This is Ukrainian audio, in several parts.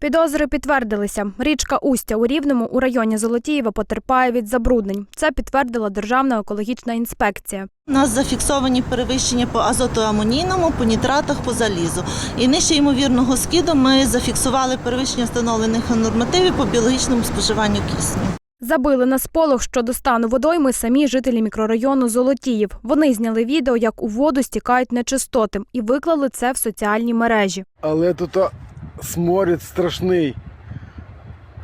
Підозри підтвердилися. Річка Устя у Рівному у районі Золотієва потерпає від забруднень. Це підтвердила Державна екологічна інспекція. У нас зафіксовані перевищення по азотоамонійному, по нітратах, по залізу. І нижче ймовірного скиду ми зафіксували перевищення встановлених нормативів по біологічному споживанню кисню. Забили на сполох щодо стану водойми самі жителі мікрорайону Золотіїв. Вони зняли відео, як у воду стікають нечистоти, і виклали це в соціальні мережі. Але тут сморід страшний.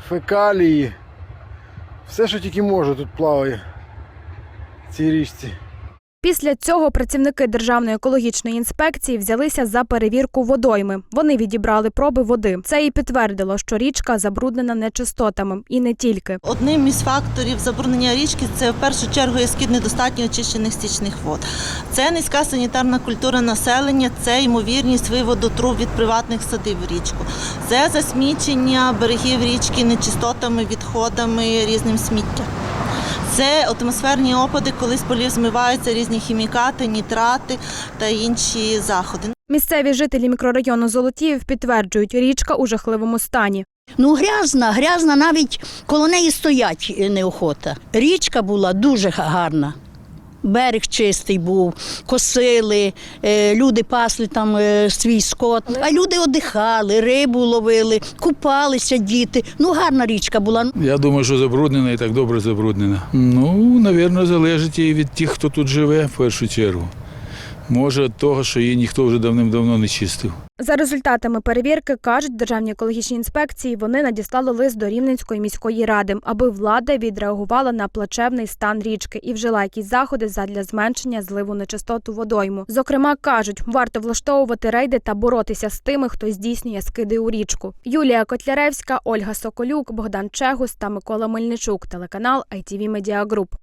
Фекалії. Все, що тільки може, тут плаває в цій річці. Після цього працівники Державної екологічної інспекції взялися за перевірку водойми. Вони відібрали проби води. Це і підтвердило, що річка забруднена нечистотами, і не тільки. Одним із факторів забруднення річки це в першу чергу є скид недостатньо очищених стічних вод. Це низька санітарна культура населення, це ймовірність виводу труб від приватних садів в річку. Це засмічення берегів річки нечистотами, відходами, різним сміттям. Це атмосферні опади, коли з полів змиваються різні хімікати, нітрати та інші заходи. Місцеві жителі мікрорайону Золотіїв підтверджують, річка у жахливому стані. Ну, грязна, грязна, навіть коло неї стоять неохота. Річка була дуже гарна. Берег чистий був, косили, е, люди пасли там е, свій скот, а люди одихали, рибу ловили, купалися діти. Ну, гарна річка була. Я думаю, що забруднена і так добре забруднена. Ну, навірно, залежить і від тих, хто тут живе, в першу чергу. Може, того, що її ніхто вже давним-давно не чистив. За результатами перевірки кажуть державні екологічні інспекції, вони надіслали лист до Рівненської міської ради, аби влада відреагувала на плачевний стан річки і вжила якісь заходи задля зменшення зливу нечистоту водойму. Зокрема, кажуть, варто влаштовувати рейди та боротися з тими, хто здійснює скиди у річку. Юлія Котляревська, Ольга Соколюк, Богдан Чегус та Микола Мельничук. Телеканал ITV Media Group.